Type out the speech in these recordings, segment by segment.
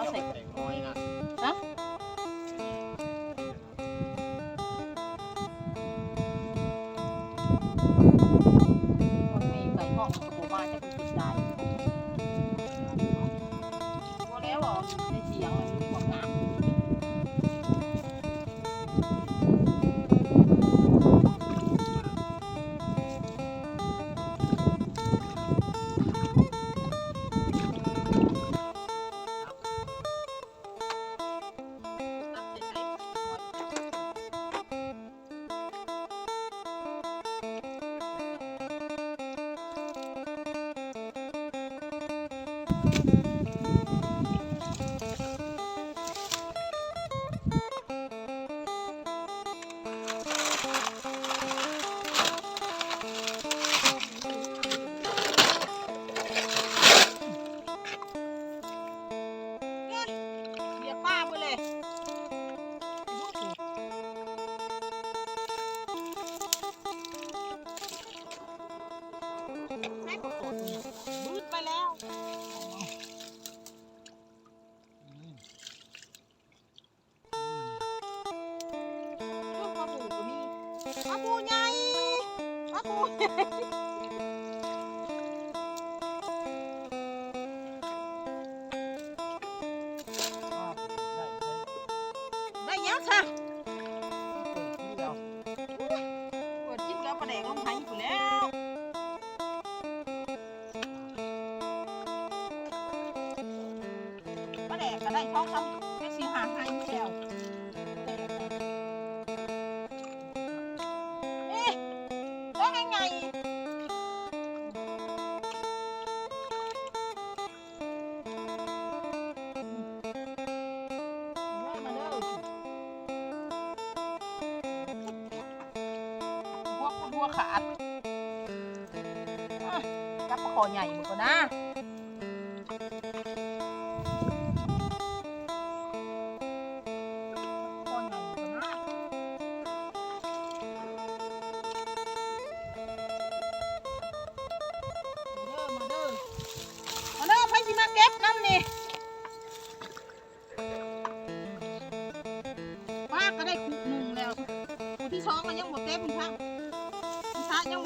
เอาใส่ใส่น้อยนะฮะมันมีใส่ห้องกระโปรงมาจะเป็น บืดไปแล้วลูกปลาบูก็มีปลาบูใหญ่ปลาบูใหญ่ได้ยังค่ะ กก็ได้ท้องทำแค่สีหาไห้อยู่แล้วเอ๊ะได้ไงไงมาเด้อพวกพวกขาดอะจับปลาคอใหญ่หมดก่อนนะ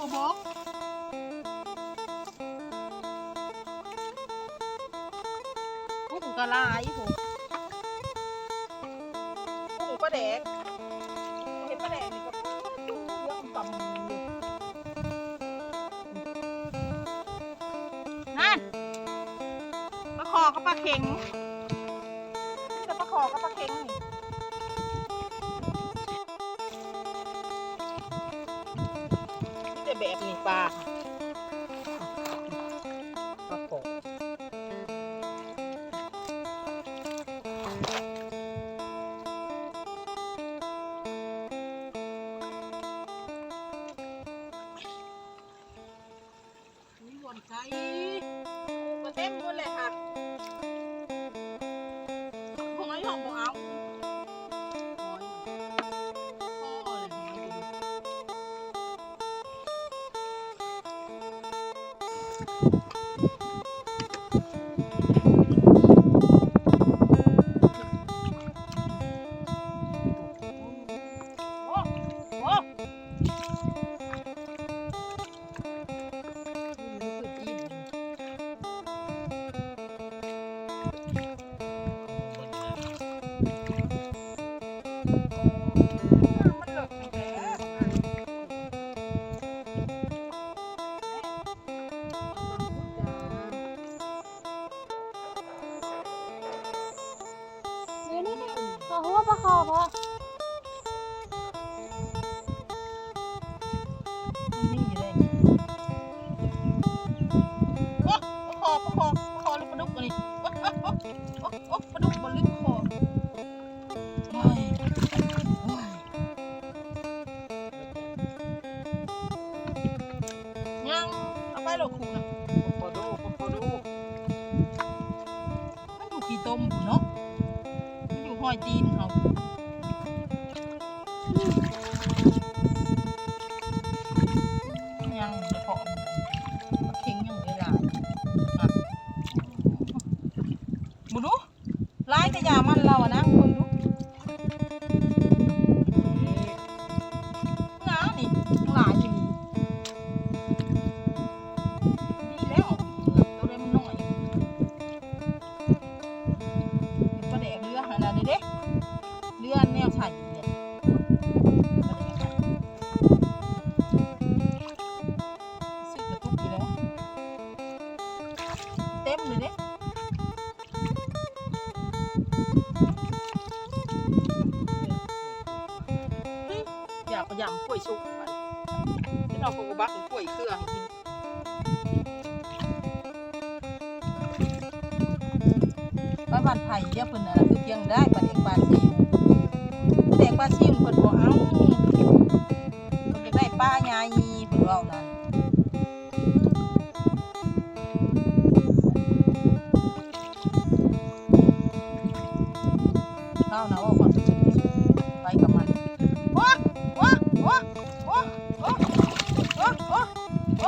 คุชายังบ่บอกกุ้งกะลายผมกุ้งปลาแดกเห็นปลาแดกนี่ก็เรื่องต่ำนั่นปลาคอกับปลาเข็งนี่แต่ปลาคอกับปลาเข็งนี่ แบบนี้ปลาปลาโขนี่วนใจมาเต็มหมดเลยค่ะ โขอ เฉพาะมึงดูลายแต่ามันเราอะนะมึงดูน้านี่ลายที่นี่นี่แล้วตัวเล็มน้อยประเดี๋เรือหาอเด้ ลับ้านบานไผ่เยอะเพิ่นน่ะคือเพียงได้ปลาเด็กปลาซิมปลาเด็กปลาซิมเพิ่นบ่เอาเพิ่นอยได้ป้าใหญ่เพิ่นเอานั้นเฮานะว่าคนไปกับมันว้าว้าว้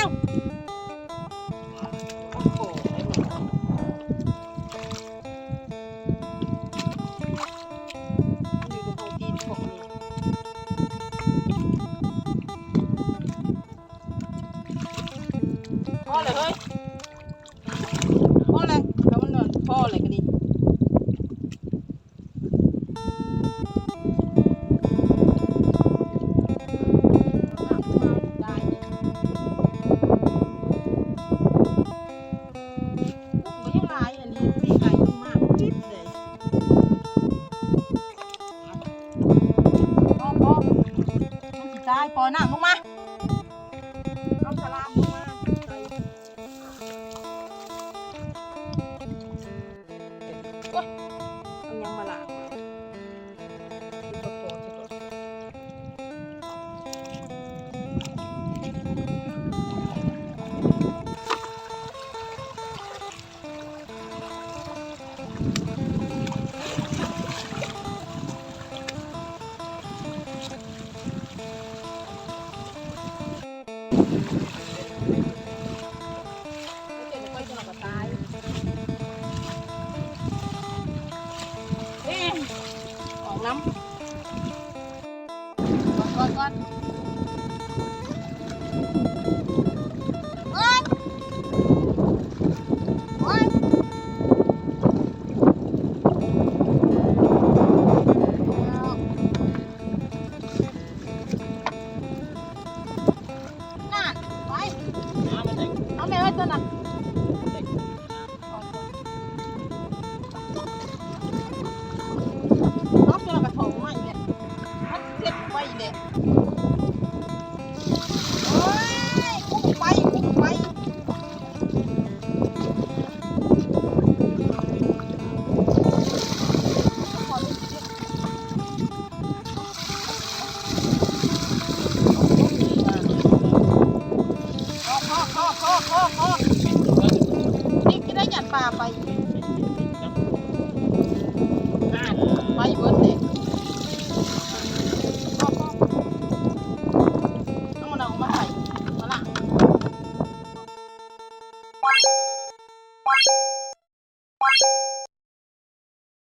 เร็ว po ng หยัดปลาไปไปเว้